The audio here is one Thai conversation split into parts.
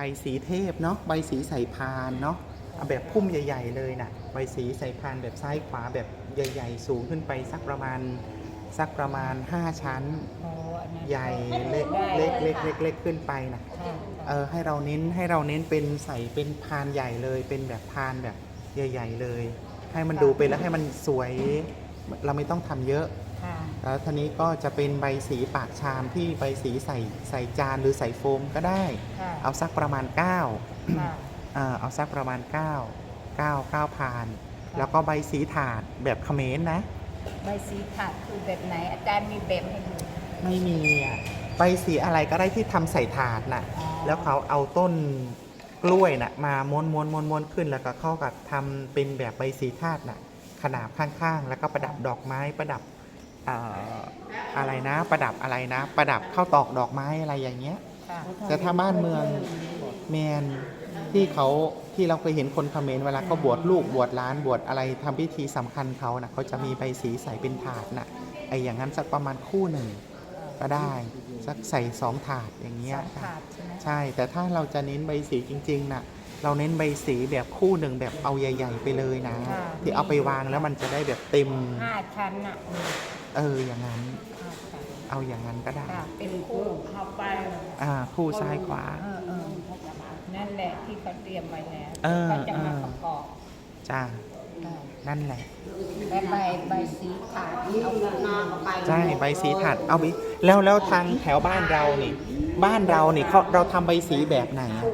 ใบสีเทพเนาะใบสีใส่พานเนาะเอาแบบพุ่มใหญ่ ๆ เลยนะใบสีใส่พานแบบซ้ายขวาแบบใหญ่ ๆ สูงขึ้นไปสักประมาณสักประมาณ 5 ชั้นโอ้อันนั้นใหญ่เล็กเล็กเล็กเล็กเล็กขึ้นไปนะค่ะเออให้เราเน้นให้เราเน้นเป็นใส่เป็นพานใหญ่เลยเป็นแบบพานแบบใหญ่ ๆ เลย ให้มันดูเป็นแล้วให้มันสวย เราไม่ต้องทำเยอะค่ะ แล้วทีนี้ก็จะเป็นใบสีปากชามที่ใบสีใส่ใส่จานหรือใส่โฟมก็ได้ ค่ะเอาสักประมาณ9ค่ะ อ่าเอาสักประมาณ 9 9 9พาน แล้วก็ใบสีถาดแบบเขมรนะ ใบสีขาดคือแบบไหน อาจารย์มีแบบให้ดูไม่มีอะใบสีอะไรก็ได้ที่ทำใส่ถาดน่ะ อ๋อแล้วเขาเอาต้นกล้วยน่ะมาม้วนม้วนม้วนม้วนขึ้นแล้วก็เข้ากับทำเป็นแบบใบสีถาดน่ะ ขนาบข้างๆ แล้วก็ประดับดอกไม้ประดับเอ่ออะไรนะ ประดับอะไรนะ ประดับข้าวตอกดอกไม้อะไรอย่างเงี้ยค่ะแต่ถ้าบ้านเมืองแมนที่เขาที่เราเคยเห็นคนเขมรเวลาเขาบวชลูกบวชหล้านบวชอะไรทำพิธีสำคัญเขานะเขาจะมีใบสีใส่เป็นถาดนะไออย่างนั้นสักประมาณคู่หนึ่งก็ได้สักใส่สองถาดอย่างสเงี้ยองขาดใช่ไหมใช่แต่ถ้าเราจะเน้นใบสีจริงๆนะ เราเน้นใบสีแบบคู่หนึ่งแบบเอาใหญ่ ๆ ไปเลยนะที่เอาไปวางแล้วมันจะได้แบบเต็ม ห้าชั้นอะมีเอออย่างนั้น ห้าชั้นเอาอย่างนั้นก็ได้ ค่ะเป็นคู่เข้าไปอ่าคู่ซ้ายขวา เออเออนั่นแหละที่เขาเตรียมไว้แล้วเออเขาจะมาเออ ประกอบจ้าค่ะ นั่นแหละและใบใบสีขาดที่เอาหน้าเข้าไปใช่ใบสีถัดเอาไปแล้วแล้วทางแถวบ้านเรานี่ บ้านเรานี่เขาเราทำใบสีแบบไหนอะ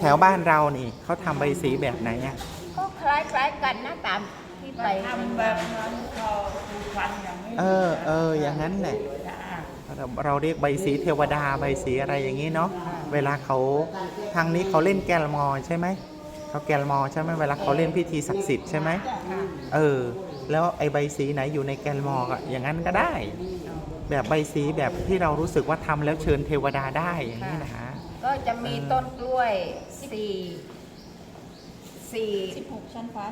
แถวบ้านเรานี่เขาทำใบสีแบบไหนอะก็คล้ายคล้ายๆกันนะตามที่ไปทำแบบนั้นพอคูฟันอย่างนี้เออเอออย่างนั้นแหละจ้าเราเราเรียกใบสีเทวดาใบสีอะไรอย่างนี้เนาะเวลาเขาทางนี้เขาเล่นแกลมอใช่ไหม เขาแกลมอใช่ไหมเวลาเขาเล่นพิธีศักดิ์สิทธิ์ใช่ไหมค่ะเออ แล้วไอ้ใบสีไหนอยู่ในแกลมอก็อย่างนั้นก็ได้ แบบใบสีแบบที่เรารู้สึกว่าทำแล้วเชิญเทวดาได้อย่างนี้นะฮะก็จะมีต้นกล้วยสี่สี่16ชั้นฟ้า